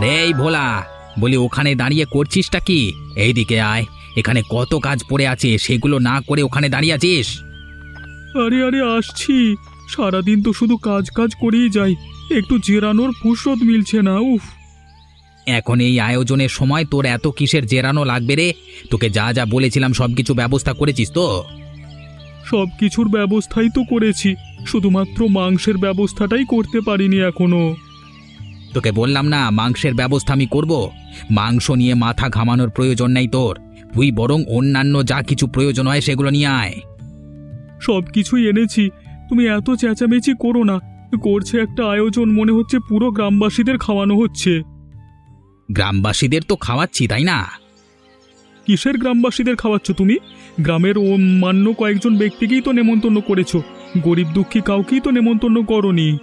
আরে এই ভোলা বলি ওখানে দাঁড়িয়ে করছিসটা কি? এইদিকে আয় এখানে কত কাজ পড়ে আছে সেগুলো না করে ওখানে দাঁড়িয়ে আছিস? আরে আরে আসছি। সারাদিন তো শুধু কাজ কাজ করেই যাই। একটু জেরানোর ফুরসত মিলছে না উফ। এখন এই আয়োজনের সময় তোর এত কিসের জেরানো লাগবে রে? তোকে যা যা বলেছিলাম সব কিছু ব্যবস্থা করেছিস তো? সব কিছুর ব্যবস্থাই তো করেছি। শুধুমাত্র মাংসের ব্যবস্থাটাই করতে পারিনি এখনও। তোকে বললাম না মাংসের ব্যবস্থা আমি করব? মাংস নিয়ে মাথা ঘামানোর প্রয়োজন নেই তোর। তুই বরং অন্যান্য যা কিছু প্রয়োজন হয় সেগুলো নিয়ে আয়। সব কিছুই এনেছি। তুমি এত চেঁচামেচি করো না। করছে একটা আয়োজন মনে হচ্ছে পুরো গ্রামবাসীদের খাওয়ানো হচ্ছে। গ্রামবাসীদের তো খাওয়াচ্ছি তাই না? কিসের গ্রামবাসীদের খাওয়াচ্ছ তুমি? গ্রামের ও মান্য কয়েকজন ব্যক্তিকেই তো নেমন্তন্ন করেছ। গরিব দুঃখী কাউকেই তো নেমন্তন্ন করনি।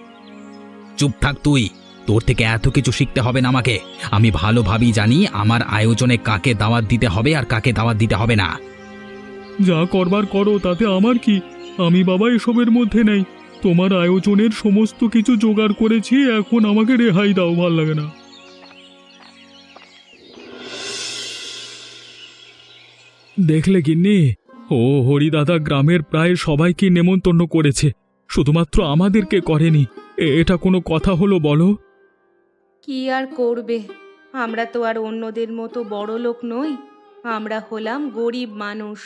চুপ থাক তুই। তোর থেকে এত কিছু শিখতে হবে না আমাকে। আমি ভালোভাবেই জানি আমার আয়োজনে কাকে দাওয়াত দিতে হবে আর কাকে দাওয়াত দিতে হবে না। যা করবার করো, তাতে আমার কি? আমি বাবা এসবের মধ্যে নেই। তোমার আয়োজনের সমস্ত কিছু জোগাড় করেছি, এখন আমাকে রেহাই দাও, ভালো লাগে না। দেখলে গিন্নি? ও হরিদাদা গ্রামের প্রায় সবাইকে নেমন্তন্ন করেছে। শুধুমাত্র আমাদেরকে করেনি। এটা কোনো কথা হলো বলো? কি আর করবে? আমরা তো আর অন্যদের মতো বড় লোক নই। আমরা হলাম গরিব মানুষ।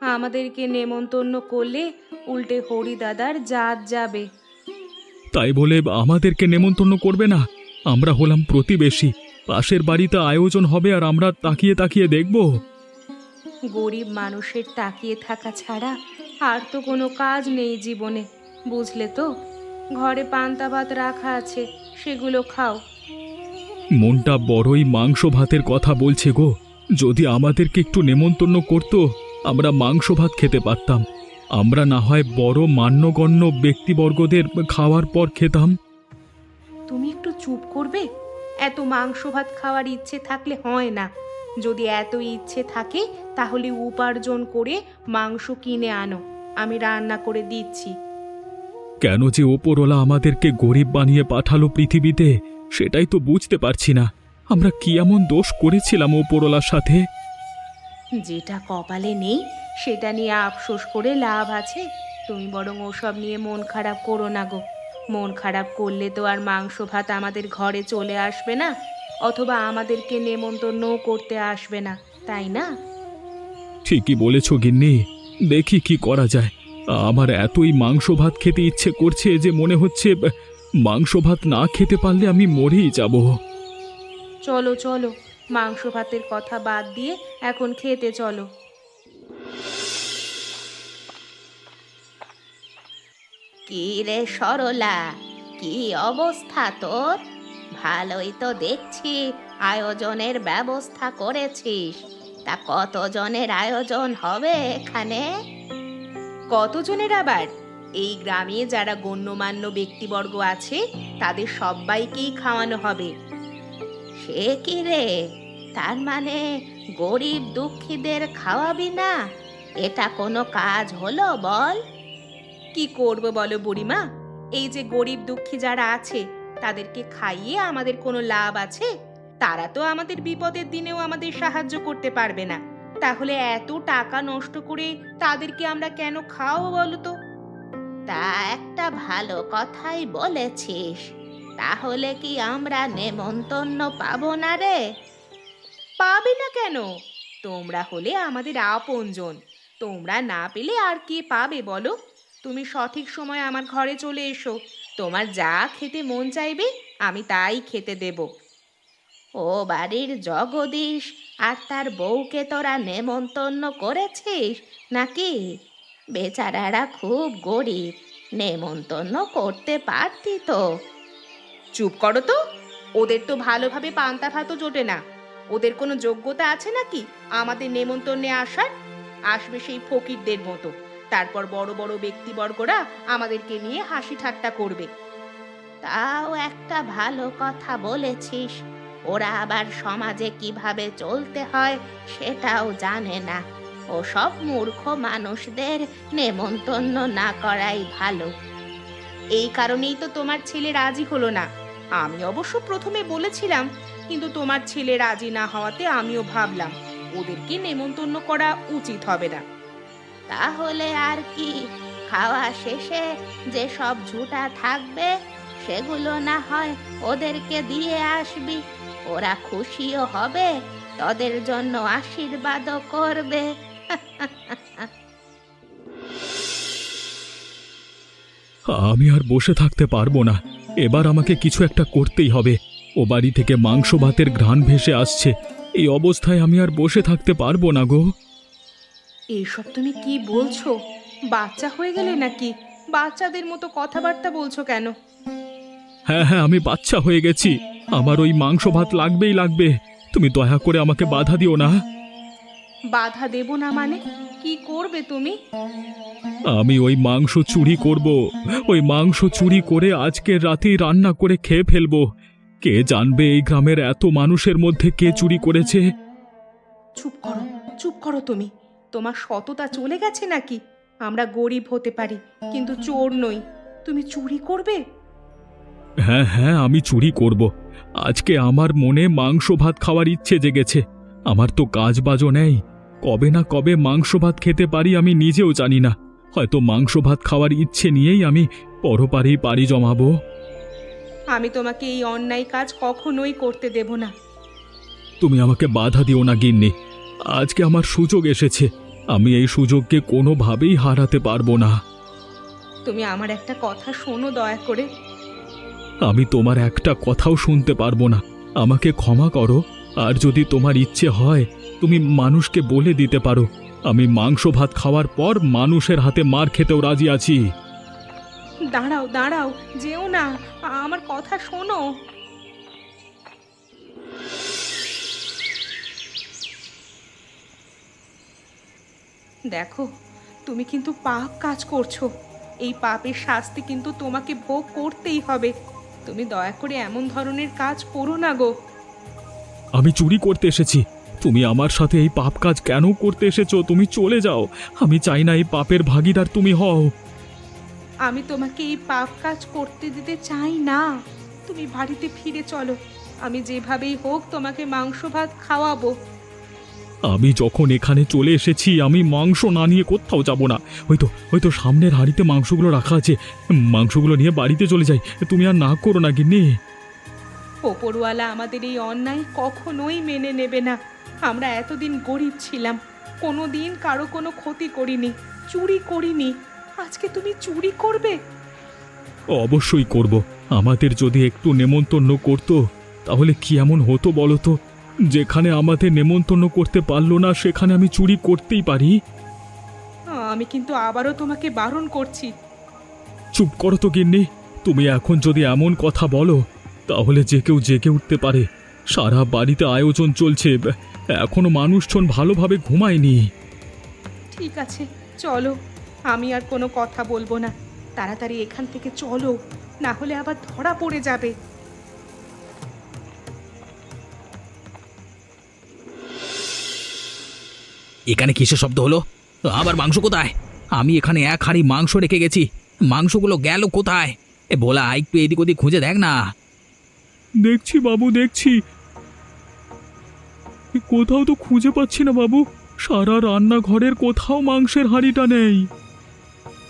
আমাদেরকে নেমন্তন্ন করলে উল্টে হরিদাদার জাত যাবে। তাই বলে আমাদেরকে নেমন্তন্ন করবে না। আমরা হলাম প্রতিবেশী। পাশের বাড়িতে আয়োজন হবে আর আমরা তাকিয়ে তাকিয়ে দেখব। গরিব মানুষের তাকিয়ে থাকা ছাড়া আর তো কোনো কাজ নেই জীবনে। বুঝলে তো? ঘরে পান্তা ভাত রাখা আছে সেগুলো খাও। মনটা বড়ই মাংস ভাতের কথা বলছে গো। যদি আমাদেরকে একটু নেমন্তন্ন করতো আমরা মাংস ভাত খেতে পারতাম। আমরা না হয় বড় মান্যগণ্য ব্যক্তিবর্গদের খাওয়ার পর খেতাম। তুমি একটু চুপ করবে? এত মাংস ভাত খাওয়ার ইচ্ছে থাকলে হয় না। যদি এত ইচ্ছে থাকে তাহলে উপার্জন করে মাংস কিনে আনো। আমি রান্না করে দিচ্ছি। কেন যে ওপরওয়ালা আমাদেরকে গরিব বানিয়ে পাঠালো পৃথিবীতে সেটাই তো বুঝতে পারছি না। আমরা কি এমন দোষ করেছিলাম ওপরওয়ালার সাথে? যেটা কপালে নেই সেটা নিয়ে আফসোস করে লাভ আছে। তুমি বরং ওসব নিয়ে মন খারাপ করো না গো। মন খারাপ করলে তো আর মাংস ভাত আমাদের ঘরে চলে আসবে না অথবা আমাদেরকে নেমন্তন্নও করতে আসবে না তাই না? ঠিকই বলেছ গিন্নি। দেখি কি করা যায়। আমার এতই মাংস ভাত খেতে ইচ্ছে করছে যে মনে হচ্ছে মাংস ভাত না খেতে পারলে আমি মরেই যাব। চলো চলো মাংস ভাতের কথা বাদ দিয়ে এখন খেতে চলো। কি রে সরলা কি অবস্থা তোর? ভালোই তো দেখছি আয়োজনের ব্যবস্থা করেছিস। তা কতজনের আয়োজন হবে এখানে? কতজনের আবার? এই গ্রামে যারা গণ্যমান্য ব্যক্তিবর্গ আছে, তাদের সবাইকেই খাওয়ানো হবে। সে কি রে? তার মানে গরিব দুঃখীদের খাওয়াবি না? এটা কোনো কাজ হলো বল? কি করব বলো বুড়িমা? এই যে গরিব দুঃখী যারা আছে, তাদেরকে খাইয়ে আমাদের কোনো লাভ আছে? তারা তো আমাদের বিপদের দিনেও আমাদের সাহায্য করতে পারবে না। তাহলে এত টাকা নষ্ট করে তাদেরকে আমরা কেন খাওয়াবো বলো তো? তা একটা ভালো কথাই বলেছিস। তাহলে কি আমরা নেমন্তন্ন পাবো না রে? পাবে না কেন? তোমরা হলে আমাদের আপনজন। তোমরা না পেলে আর কে পাবে বলো? তুমি সঠিক সময় আমার ঘরে চলে এসো। তোমার যা খেতে মন চাইবে আমি তাই খেতে দেব। ও বাড়ির জগদীশ আর তার বউকে তোরা নেমন্তন্ন করেছিস নাকি? বেচারারা খুব গরিব নেমন্তন্ন করতে পারতি তো। চুপ করো তো ওদের তো ভালোভাবে পান্তা ভাতও জোটে না। ওদের কোনো যোগ্যতা আছে নাকি আমাদের নেমন্তন্নে আসার? আসবে সেই ফকিরদের মতো। তারপর বড় বড় ব্যক্তিবর্গরা আমাদেরকে নিয়ে হাসি ঠাট্টা করবে। তাও একটা ভালো কথা বলেছিস। ওরা আবার সমাজে কীভাবে চলতে হয় সেটাও জানে না। ও সব মূর্খ মানুষদের নেমন্তন্ন না করাই ভালো। এই কারণেই তো তোমার ছেলে রাজি হলো না। আমি অবশ্য প্রথমে বলেছিলাম, কিন্তু তোমার ছেলে রাজি না হওয়াতে আমিও ভাবলাম, ওদেরকে নেমন্তন্ন করা উচিত হবে না। তাহলে আর কি, খাওয়া শেষে যে সব ঝুটা থাকবে, সেগুলো না হয় ওদেরকে দিয়ে আসবি। ওরা খুশিও হবে, তোদের জন্য আশীর্বাদও করবে। আমি আর বসে থাকতে পারব না। এবার আমাকে কিছু একটা করতেই হবে। ও বাড়ি থেকে মাংস ভাতের ঘ্রাণ ভেসে আসছে। এই অবস্থায় আমি আর বসে থাকতে পারব না গো। এইসব তুমি কি বলছো? বাচ্চা হয়ে গেলে নাকি? বাচ্চাদের মতো কথাবার্তা বলছো কেন? হ্যাঁ হ্যাঁ আমি বাচ্চা হয়ে গেছি। আমার ওই মাংস ভাত লাগবেই লাগবে। তুমি দয়া করে আমাকে বাধা দিও না। বাধা দেব না মানে? কি করবে তুমি? আমি ওই মাংস চুরি করব। ওই মাংস চুরি করে আজকে রাতেই রান্না করে খেয়ে ফেলব। কে জানবে এই গ্রামের এত মানুষের মধ্যে কে চুরি করেছে? চুপ করো চুপ করো তুমি। তোমার সততা চলে গেছে নাকি? আমরা গরিব হতে পারি কিন্তু চোর নই। তুমি চুরি করবে? হ্যাঁ হ্যাঁ আমি চুরি করব। আজকে আমার মনে মাংস ভাত খাওয়ার ইচ্ছে জেগেছে। আমার তো কাজ বাজও নেই। কবে না কবে মাংস ভাত খেতে পারি আমি নিজেও জানি না। হয়তো মাংস ভাত খাওয়ার ইচ্ছে নিয়েই আমি পরপারেই পাড়ি জমাবো। আমি তোমাকে এই অন্যায় কাজ কখনোই করতে দেব না। তুমি আমাকে বাধা দিও না গিন্নি। আজকে আমার সুযোগ এসেছে। আমি এই সুযোগকে কোনোভাবেই হারাতে পারব না। তুমি আমার একটা কথা শোনো দয়া করে। আমি তোমার একটা কথাও শুনতে পারব না। আমাকে ক্ষমা করো। আর যদি তোমার ইচ্ছে হয় তুমি মানুষকে বলে দিতে পারো। আমি মাংস ভাত খাওয়ার পর মানুষের হাতে মার খেতেও রাজি আছি। দাঁড়াও দাঁড়াও যেও না আমার কথা শোনো। দেখো তুমি কিন্তু পাপ কাজ করছ। এই পাপের শাস্তি কিন্তু তোমাকে ভোগ করতেই হবে। তুমি দয়া করে এমন ধরনের কাজ করো না গো। আমি চুরি করতে এসেছি। তুমি আমার সাথে এই পাপ কাজ কেন করতে এসেছ? তুমি চলে যাও। আমি চাই না এই পাপের ভাগিদার তুমি হও। আমি তোমাকে এই পাপ কাজ করতে দিতে চাই না। তুমি বাড়িতে ফিরে চলো। আমি যেভাবেই হোক তোমাকে মাংস ভাত খাওয়াবো। আমি যখন এখানে চলে এসেছি আমি মাংস না নিয়ে কোথাও যাব না। হয়তো হয়তো সামনের হাঁড়িতে মাংসগুলো রাখা আছে। মাংসগুলো নিয়ে বাড়িতে চলে যাই। তুমি আর না করো না গিন্নি। ওপরওয়ালা আমাদের এই অন্যায় কখনোই মেনে নেবে না। আমরা এতদিন গরিব ছিলাম কোনো দিন কারও কোনো ক্ষতি করিনি চুরি করিনি। আজকে তুমি চুরি করবে? অবশ্যই করব। আমাদের যদি একটু নেমন্তন্ন করতো তাহলে কি এমন হতো বলো তো? যেখানে আমাদের নেমন্তন্ন করতে পারল না সেখানে আমি চুরি করতেই পারি। আমি কিন্তু আবারও তোমাকে বারণ করছি। চুপ করো তো গিন্নি। তুমি এখন যদি এমন কথা বলো তাহলে যে কেউ জেগে উঠতে পারে। সারা বাড়িতে আয়োজন চলছে। এখনও মানুষজন ভালোভাবে ঘুমায়নি। ঠিক আছে চলো। আমি আর কোনো কথা বলব না। তাড়াতাড়ি এখান থেকে চলো না হলে আবার ধরা পড়ে যাবে। এখানে কিসের শব্দ হলো? আবার মাংস কোথায়? আমি এখানে এক হাঁড়ি মাংস রেখে গেছি। মাংসগুলো গেল কোথায়? এ বলা একটু এদিক ওদিক খুঁজে দেখ না। দেখছি বাবু, দেখছি। কোথাও তো খুঁজে পাচ্ছি না বাবু। সারা রান্নাঘরের কোথাও মাংসের হাঁড়িটা নেই।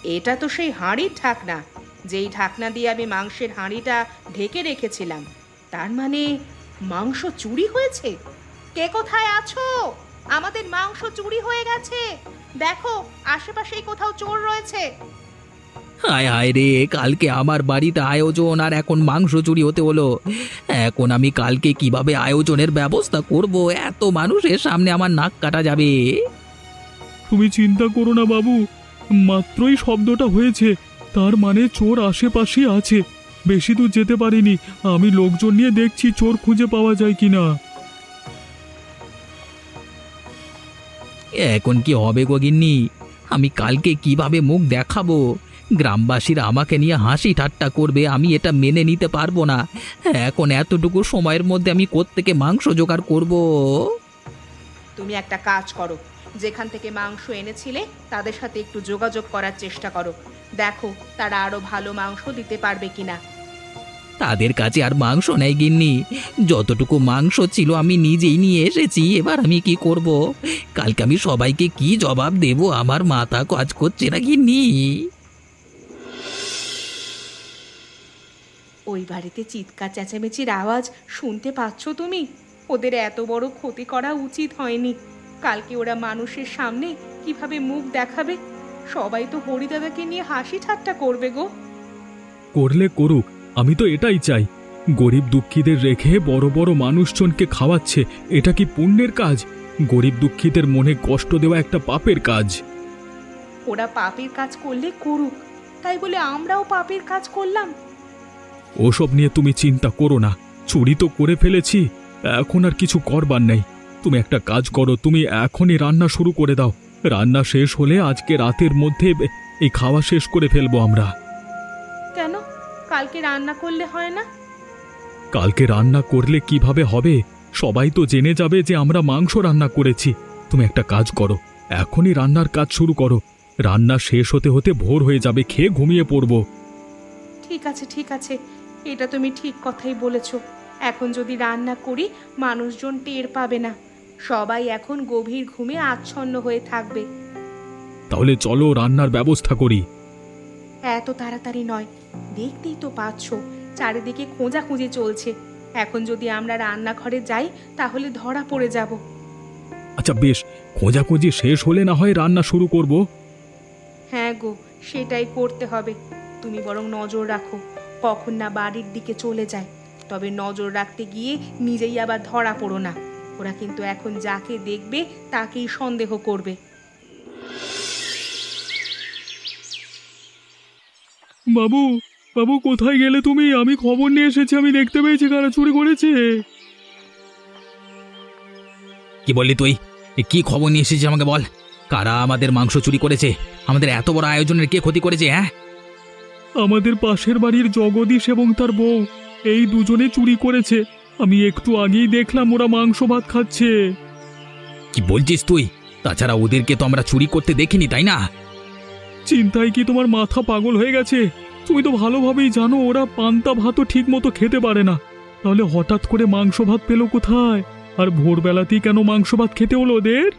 এটা তো সেই হাঁড়ির ঢাকনা। যেই ঢাকনা দিয়ে আমি মাংসের হাঁড়িটা ঢেকে রেখেছিলাম, তার মানে মাংস চুরি হয়েছে? কে কোথায় আছো? আমাদের মাংস চুরি হয়ে গেছে। দেখো, আশেপাশেই কোথাও চোর রয়েছে। হায় হায় রে কালকে আমার বাড়িতে আয়োজন আর এখন মাংস চুরি হতে হলো। এখন আমি কালকে কীভাবে আয়োজনের ব্যবস্থা করব? এত মানুষের সামনে আমার নাক কাটা যাবে। তুমি চিন্তা করো না বাবু মাত্রই শব্দটা হয়েছে। তার মানে চোর আশেপাশে আছে। বেশি দূর যেতে পারিনি। আমি লোকজন নিয়ে দেখছি চোর খুঁজে পাওয়া যায় কিনা। এখন কি হবে গো গিন্নি? আমি কালকে কীভাবে মুখ দেখাবো? গ্রামবাসীরা আমাকে নিয়ে হাসি ঠাট্টা করবে আমি এটা মেনে নিতে পারব না। এখন এতটুকু সময়ের মধ্যে আমি কোত্থেকে মাংস জোগাড় করব? তুমি একটা কাজ করো যেখান থেকে মাংস এনেছিলে তাদের সাথে একটু যোগাযোগ করার চেষ্টা করো। দেখো তারা আরও ভালো মাংস দিতে পারবে কিনা। তাদের কাছে আর মাংস নেই গিন্নি। যতটুকু মাংস ছিল আমি নিজেই নিয়ে এসেছি এবার আমি কি করব? কালকে আমি সবাইকে কি জবাব দেব? আমার মাথা কাজ করছে না গিন্নি। ওই বাড়িতে চিৎকার চেঁচামেচির আওয়াজ শুনতে পাচ্ছ তুমি? ওদের এত বড় ক্ষতি করা উচিত হয়নি। কালকে ওরা মানুষের সামনে কীভাবে মুখ দেখাবে? সবাই তো হরিদাদাকে নিয়ে হাসি ঠাট্টা করবে গো। করলে করুক আমি তো এটাই চাই। গরিব দুঃখীদের রেখে বড় বড় মানুষজনকে খাওয়াচ্ছে এটা কি পুণ্যের কাজ? গরিব দুঃখীদের মনে কষ্ট দেওয়া একটা পাপের কাজ। ওরা পাপের কাজ করলে করুক তাই বলে আমরাও পাপের কাজ করলাম। ওসব নিয়ে তুমি চিন্তা করো না। চুরি তো করে ফেলেছি এখন আর কিছু করবার নেই। তুমি একটা কাজ করো তুমি এখনই রান্না শুরু করে দাও। রান্না শেষ হলে আজকে রাতের মধ্যে এই খাওয়া শেষ করে ফেলব আমরা। কেন? কালকে রান্না করলে হয় না? কালকে রান্না করলে কীভাবে হবে? সবাই তো জেনে যাবে যে আমরা মাংস রান্না করেছি। তুমি একটা কাজ করো এখনই রান্নার কাজ শুরু করো। রান্না শেষ হতে হতে ভোর হয়ে যাবে খেয়ে ঘুমিয়ে পড়ব। ঠিক আছে ঠিক আছে। এটা তুমি ঠিক কথাই বলেছ। এখন যদি রান্না করি মানুষজন টের পাবে না। সবাই এখন গভীর ঘুমে আচ্ছন্ন হয়ে থাকবে। তাহলে চলো রান্নার ব্যবস্থা করি। এত তাড়াতাড়ি নয়। দেখতেই তো পাচ্ছ চারিদিকে খোঁজাখুঁজি চলছে। এখন যদি আমরা রান্নাঘরে যাই তাহলে ধরা পড়ে যাব। আচ্ছা বেশ। খোঁজাখুঁজি শেষ হলে না হয় রান্না শুরু করব? হ্যাঁ গো সেটাই করতে হবে। তুমি বরং নজর রাখো। কখন না বাড়ির দিকে চলে যায়। তবে নজর রাখতে গিয়ে নিজেই আবার ধরা পড়ো না। ওরা কিন্তু এখন যাকে দেখবে তাকেই সন্দেহ করবে। বাবু বাবু কোথায় গেলে তুমি? আমি খবর নিয়ে এসেছি আমি দেখতে পেয়েছি কারা চুরি করেছে। কি বললি তুই? এ কি খবর নিয়ে এসেছিস আমাকে বল? কারা আমাদের মাংস চুরি করেছে? আমাদের এত বড় আয়োজনের কে ক্ষতি করেছে হ্যাঁ? আমাদের পাশের বাড়ির জগদীশ এবং তার বউ এই দুজনে চুরি করেছে। আমি একটু আগেই দেখলাম ওরা মাংস ভাত খাচ্ছে। কি বলছিস তুই? তাছাড়া ওদেরকে তো আমরা চুরি করতে দেখিনি তাই না? চিন্তায় কি তোমার মাথা পাগল হয়ে গেছে? তুমি তো ভালোভাবেই জানো ওরা পান্তা ভাতও ঠিক মতো খেতে পারে না। তাহলে হঠাৎ করে মাংস ভাত পেল কোথায়? আর ভোরবেলাতেই কেন মাংস ভাত খেতে হলো ওদের?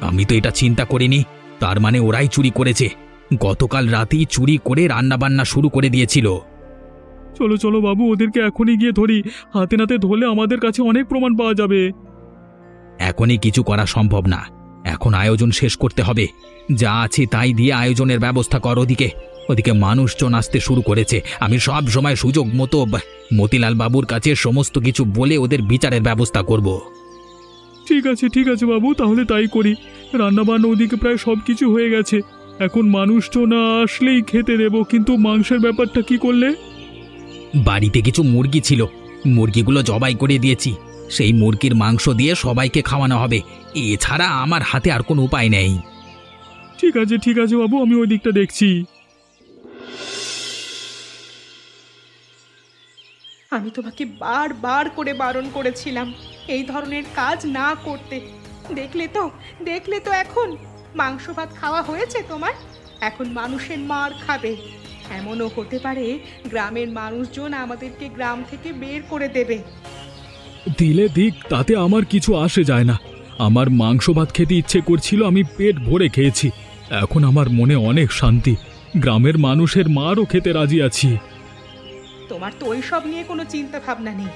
আমি তো এটা চিন্তা করিনি। তার মানে ওরাই চুরি করেছে। গতকাল রাতেই চুরি করে রান্না বান্না শুরু করে দিয়েছিল। চলো চলো বাবু ওদেরকে এখনই গিয়ে ধরি। হাতে নাতে ধরলে আমাদের কাছে অনেক প্রমাণ পাওয়া যাবে। এখনই কিছু করা সম্ভব না। এখন আয়োজন শেষ করতে হবে। যা আছে তাই দিয়ে আয়োজনের ব্যবস্থা কর ওদিকে। ওদিকে মানুষজন আসতে শুরু করেছে। আমি সব সময় সুযোগ মতো মতিলাল বাবুর কাছে সমস্ত কিছু বলে ওদের বিচারের ব্যবস্থা করব। ঠিক আছে ঠিক আছে বাবু তাহলে তাই করি। রান্নাবান্না ওদিকে প্রায় সব কিছু হয়ে গেছে। এখন মানুষজন না আসলেই খেতে দেব কিন্তু মাংসের ব্যাপারটা কি করলে? বাড়িতে কিছু মুরগি ছিল। মুরগিগুলো জবাই করে দিয়েছি। সেই মুরগির মাংস দিয়ে সবাইকে খাওয়ানো হবে। এছাড়া আমার হাতে আর কোনো উপায় নেই। ঠিক আছে ঠিক আছে বাবু আমি ওই দিকটা দেখছি। আমি তোমাকে বারবার করে বারণ করেছিলাম এই ধরনের কাজ না করতে। দেখলে তো দেখলে তো এখন। মাংস ভাত খাওয়া হয়েছে তোমার? এখন মানুষের মার খাবে। এমনও হতে পারে গ্রামের মানুষজন আমাদেরকে গ্রাম থেকে বের করে দেবে। দিলে দিক তাতে আমার কিছু আসে যায় না। আমার মাংস ভাত খেতে ইচ্ছে করছিল আমি পেট ভরে খেয়েছি। এখন আমার মনে অনেক শান্তি। গ্রামের মানুষের মারও খেতে রাজি আছি। তোমার তো ওইসব নিয়ে কোনো চিন্তা ভাবনা নেই।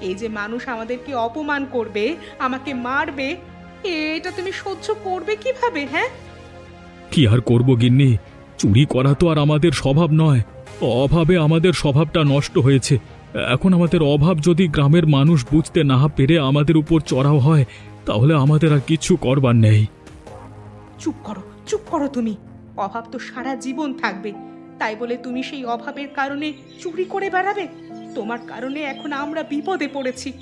এই যে মানুষ আমাদেরকে অপমান করবে আমাকে মারবে এটা তুমি সহ্য করবে কীভাবে হ্যাঁ? কি আর করব গিন্নি? চুরি করা তো আর আমাদের স্বভাব নয়। অভাবে আমাদের স্বভাবটা নষ্ট হয়েছে। এখন আমাদের অভাব যদি গ্রামের মানুষ বুঝতে না পেরে আমাদের উপর চড়াও হয় তাহলে আমাদের আর কিছু করবার নেই। চুপ করো চুপ করো তুমি। অভাব তো সারা জীবন থাকবে। তাই বলে তুমি সেই অভাবের কারণে চুরি করে বেড়াবে? তোমার কারণে এখন আমরা বিপদে পড়েছি।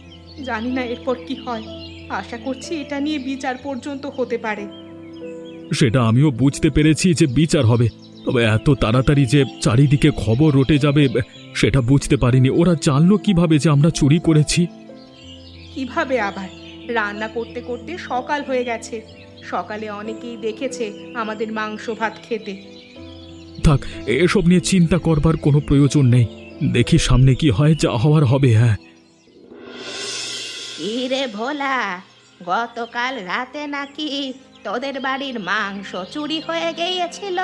জানি না এরপর কি হয়। আশা করছি এটা নিয়ে বিচার পর্যন্ত হতে পারে। সেটা আমিও বুঝতে পেরেছি যে বিচার হবে। তবে এত তাড়াতাড়ি যে চারিদিকে খবর রটে যাবে সেটা বুঝতে পারিনি। ওরা জানলো কীভাবে যে আমরা চুরি করেছি। কীভাবে আবার? রান্না করতে করতে সকাল হয়ে গেছে। সকালে অনেকেই দেখেছে আমাদের মাংস ভাত খেতে। থাক এসব নিয়ে চিন্তা করবার কোনো প্রয়োজন নেই। দেখি সামনে কি হয় যা হওয়ার হবে হ্যাঁ। কি রে ভোলা গতকাল রাতে নাকি তোদের বাড়ির মাংস চুরি হয়ে গিয়েছিল?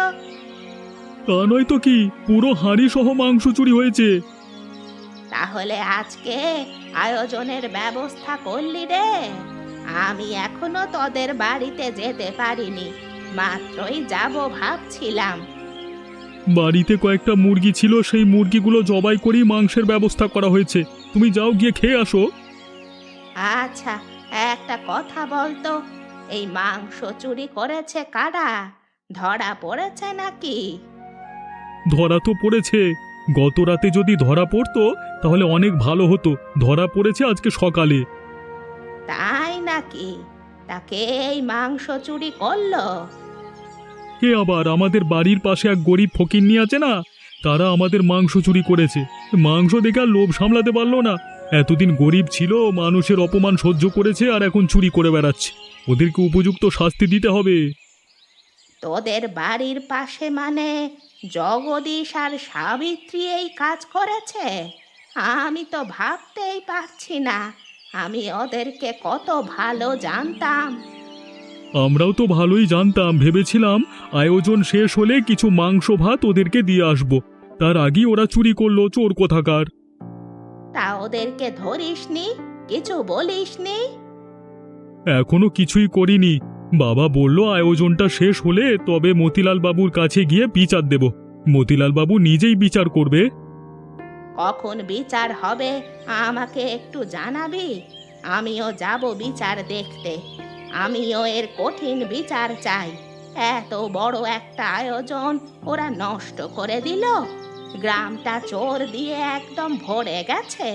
তা নয় তো কি পুরো হাঁড়ি সহ মাংস চুরি হয়েছে। তাহলে আজকে আয়োজনের ব্যবস্থা করলি রে। আমি এখনও তোদের বাড়িতে যেতে পারিনি মাত্রই যাব ভাবছিলাম। বাড়িতে কয়েকটা মুরগি ছিল সেই মুরগিগুলো জবাই করেই মাংসের ব্যবস্থা করা হয়েছে। তুমি যাও গিয়ে খেয়ে আসো। আচ্ছা একটা কথা বলতো। এই মাংস চুরি করেছে কারা? ধরা পড়েছে নাকি? ধরা তো পড়েছে। গত রাতে যদি ধরা পড়তো তাহলে অনেক ভালো হতো। ধরা পড়েছে আজকে সকালে। তাই নাকি? তাকে এই মাংস চুরি করল? কে আবার? আমাদের বাড়ির পাশে এক গরিব ফকিন্নি আছে না? তারা আমাদের মাংস চুরি করেছে। মাংস দেখে আর লোভ সামলাতে পারল না। এতদিন গরিব ছিল মানুষের অপমান সহ্য করেছে আর এখন চুরি করে বেড়াচ্ছে। ওদেরকে উপযুক্ত শাস্তি দিতে হবে। তোদের বাড়ির পাশে মানে জগদীশ আর সাবিত্রী এই কাজ করেছে? আমি তো ভাবতেই পারছি না। আমি ওদেরকে কত ভালো জানতাম। আমরাও তো ভালোই জানতাম। ভেবেছিলাম আয়োজন শেষ হলে কিছু মাংস ভাত ওদেরকে দিয়ে আসব। তার আগেই ওরা চুরি করল চোর কোথাকার। তা ওদেরকে ধরিসনি? কিছু বলিসনি? এখনও কিছুই করিনি। বাবা বলল আয়োজনটা শেষ হলে তবে মতিলাল বাবুর কাছে গিয়ে বিচার দেব। মতিলাল বাবু নিজেই বিচার করবে। কখন বিচার হবে আমাকে একটু জানাবি? আমিও যাব বিচার দেখতে। আমিও এর কঠিন বিচার চাই। এত বড় একটা আয়োজন ওরা নষ্ট করে দিল। গ্রামটা চোর দিয়ে একদম ভরে গেছে।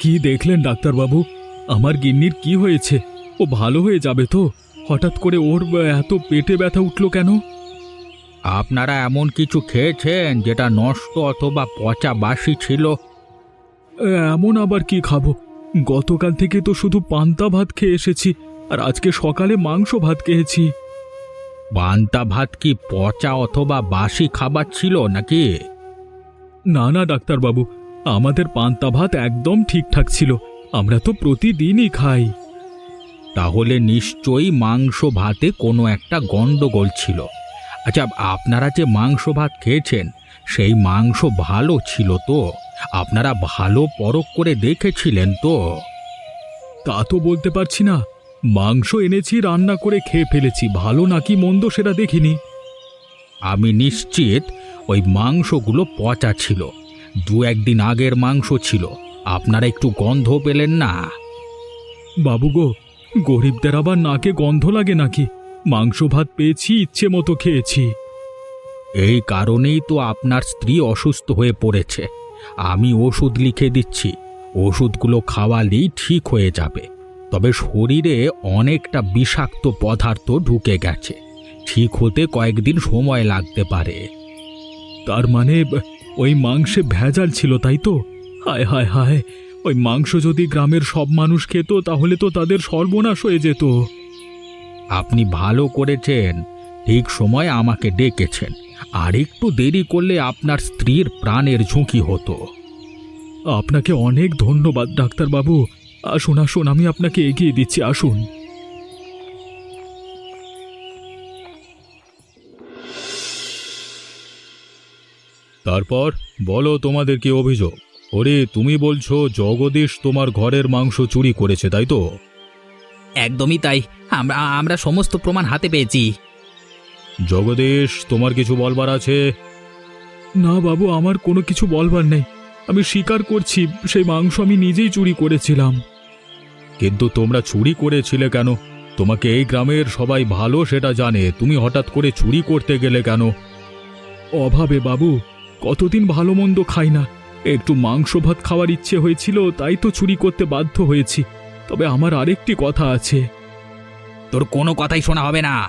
কি দেখলেন ডাক্তারবাবু? আমার গিন্নির কি হয়েছে? ও ভালো হয়ে যাবে তো? হঠাৎ করে ওর এত পেটে ব্যথা উঠল কেন? আপনারা এমন কিছু খেয়েছেন যেটা নষ্ট অথবা পচা বাসি ছিল? এমন আবার কি খাব? গতকাল থেকে তো শুধু পান্তা ভাত খেয়ে এসেছি আর আজকে সকালে মাংস ভাত খেয়েছি। পান্তা ভাত কি পচা অথবা বাসি খাবার ছিল নাকি? না না ডাক্তারবাবু আমাদের পান্তা ভাত একদম ঠিকঠাক ছিল। আমরা তো প্রতিদিনই খাই। তাহলে নিশ্চয়ই মাংস ভাতে কোনো একটা গন্ডগোল ছিল। আচ্ছা আপনারা যে মাংস ভাত খেয়েছেন সেই মাংস ভালো ছিল তো? আপনারা ভালো পরখ করে দেখেছিলেন তো? তা তো বলতে পারছি না। মাংস এনেছি, রান্না করে খেয়ে ফেলেছি। ভালো নাকি মন্দ সেটা দেখিনি। আমি নিশ্চিত ওই মাংসগুলো পচা ছিল। দু একদিন আগের মাংস ছিল। আপনারা একটু গন্ধ পেলেন না? বাবু গো, গরিবদের আবার নাকে গন্ধ লাগে নাকি? মাংস ভাত পেয়েছি, ইচ্ছে মতো খেয়েছি। এই কারণেই তো আপনার স্ত্রী অসুস্থ হয়ে পড়েছে। আমি ওষুধ লিখে দিচ্ছি। ওষুধগুলো খাওয়ালেই ঠিক হয়ে যাবে। তবে শরীরে অনেকটা বিষাক্ত পদার্থ ঢুকে গেছে। ঠিক হতে কয়েকদিন সময় লাগতে পারে। তার মানে ওই মাংসে ভেজাল ছিল, তাই তো? হায় হায় হায়, ওই মাংস যদি গ্রামের সব মানুষ খেত, তাহলে তো তাদের সর্বনাশ হয়ে যেত। আপনি ভালো করেছেন। ঠিক সময় আমাকে ডেকেছেন। আর একটু দেরি করলে আপনার স্ত্রীর প্রাণের ঝুঁকি হতো। আপনাকে অনেক ধন্যবাদ, ডাক্তারবাবু। আসুন আসুন আমি আপনাকে এগিয়ে দিচ্ছি আসুন। তারপর বলো তোমাদের কি অভিযোগ? ওরে তুমি বলছো জগদীশ তোমার ঘরের মাংস চুরি করেছে তাই তো? একদমই তাই। আমরা আমরা সমস্ত প্রমাণ হাতে পেয়েছি। জগদীশ তোমার কিছু বলবার আছে? না বাবু আমার কোনো কিছু বলবার নেই। আমি স্বীকার করছি সেই মাংস আমি নিজেই চুরি করেছিলাম। কিন্তু তোমরা চুরি করেছিলে কেন? তোমাকে এই গ্রামের সবাই ভালো সেটা জানে। তুমি হঠাৎ করে চুরি করতে গেলে কেন? অভাবে বাবু কতদিন ভালো মন্দ খাই না। একটু মাংস ভাত খাওয়ার ইচ্ছে হয়েছিল তাই তো চুরি করতে বাধ্য হয়েছি। তবে আমার আরেকটি কথা আছে। তোর কোনো কথাই শোনা হবে না।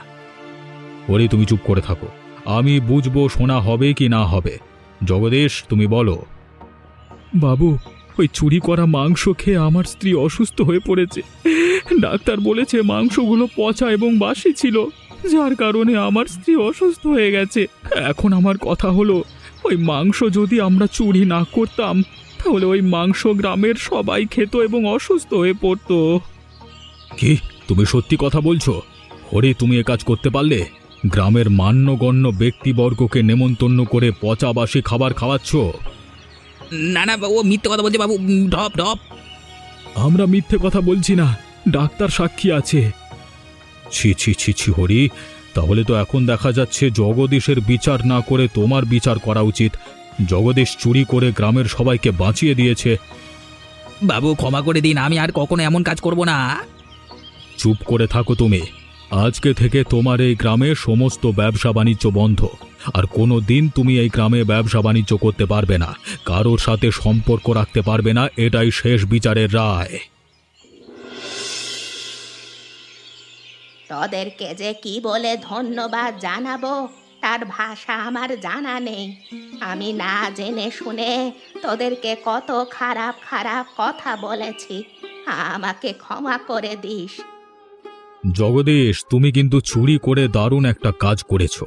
ওরে তুমি চুপ করে থাকো। আমি বুঝব শোনা হবে কি না হবে। জগদীশ তুমি বলো। বাবু ওই চুরি করা মাংস খেয়ে আমার স্ত্রী অসুস্থ হয়ে পড়েছে। ডাক্তার বলেছে মাংসগুলো পচা এবং বাসি ছিল, যার কারণে আমার স্ত্রী অসুস্থ হয়ে গেছে। এখন আমার কথা হলো, ওই মাংস যদি আমরা চুরি না করতাম, তাহলে ওই মাংস গ্রামের সবাই খেত এবং অসুস্থ হয়ে পড়তো। কি? তুমি সত্যি কথা বলছো? হরে তুমি এ কাজ করতে পারলে? গ্রামের মান্যগণ্য ব্যক্তিবর্গকে নেমন্তন্ন করে পচাবাসী খাবার খাওয়াচ্ছ? না না ও মিথ্যে কথা বলছে বাবু ঢপ ঢপ আমরা মিথ্যে কথা বলছি না ডাক্তার সাক্ষী আছে। ছি ছি ছি ছি হরি তাহলে তো এখন দেখা যাচ্ছে জগদীশের বিচার না করে তোমার বিচার করা উচিত। জগদীশ চুরি করে গ্রামের সবাইকে বাঁচিয়ে দিয়েছে। বাবু ক্ষমা করে দিন আমি আর কখনো এমন কাজ করব না। চুপ করে থাকো তুমি। আজকে থেকে তোমার এই গ্রামে সমস্ত ব্যবসা বাণিজ্য বন্ধ। আর কোনো দিন তুমি এই গ্রামে ব্যবসা বাণিজ্য করতে পারবে না। কারোর সাথে সম্পর্ক রাখতে পারবে না এটাই শেষ বিচারের রায়। তোদেরকে যে কি বলে ধন্যবাদ জানাব তার ভাষা আমার জানা নেই। আমি না জেনে শুনে তোদেরকে কত খারাপ খারাপ কথা বলেছি। আমাকে ক্ষমা করে দিস। জগদীশ তুমি কিন্তু চুরি করে দারুণ একটা কাজ করেছ।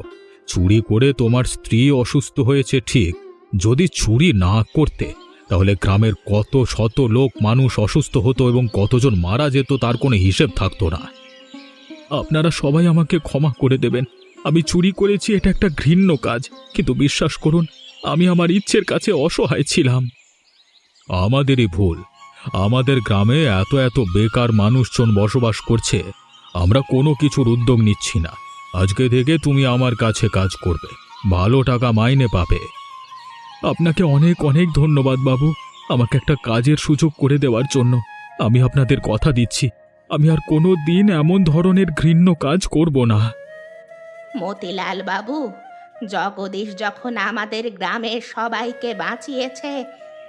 চুরি করে তোমার স্ত্রী অসুস্থ হয়েছে, ঠিক। যদি চুরি না করতে, তাহলে গ্রামের কত শত লোক মানুষ অসুস্থ হতো এবং কতজন মারা যেত তার কোনো হিসেব থাকতো না। আপনারা সবাই আমাকে ক্ষমা করে দেবেন। আমি চুরি করেছি, এটা একটা ঘৃণ্য কাজ। কিন্তু বিশ্বাস করুন, আমি আমার ইচ্ছের কাছে অসহায় ছিলাম। আমাদেরই ভুল। আমাদের গ্রামে এত এত বেকার মানুষজন বসবাস করছে। আমরা কোনো কিছুর উদ্যোগ নিচ্ছি না। আজকে থেকে তুমি আমার কাছে কাজ করবে। ভালো টাকা মাইনে পাবে। আপনাকে অনেক অনেক ধন্যবাদ বাবু, আমাকে একটা কাজের সুযোগ করে দেওয়ার জন্য। আমি আপনাদের কথা দিচ্ছি। আমি আর কোনো দিন এমন ধরনের ঘৃণ্য কাজ করব না। মতিলাল বাবু, জগদীশ যখন আমাদের গ্রামের সবাইকে বাঁচিয়েছে,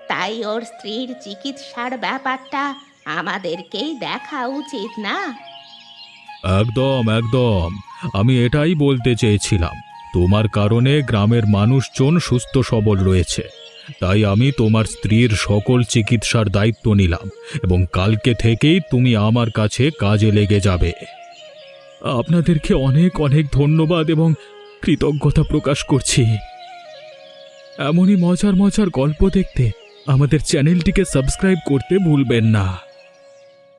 তাই ওর স্ত্রীর চিকিৎসার ব্যাপারটা আমাদেরকেই দেখা উচিত না? একদম একদম। আমি এটাই বলতে চেয়েছিলাম। তোমার কারণে গ্রামের মানুষজন সুস্থ সবল রয়েছে। তাই আমি তোমার স্ত্রীর সকল চিকিৎসার দায়িত্ব নিলাম এবং কালকে থেকেই তুমি আমার কাছে কাজে লেগে যাবে। আপনাদেরকে অনেক অনেক ধন্যবাদ এবং কৃতজ্ঞতা প্রকাশ করছি। এমনই মজার মজার গল্প দেখতে আমাদের চ্যানেলটিকে সাবস্ক্রাইব করতে ভুলবেন না।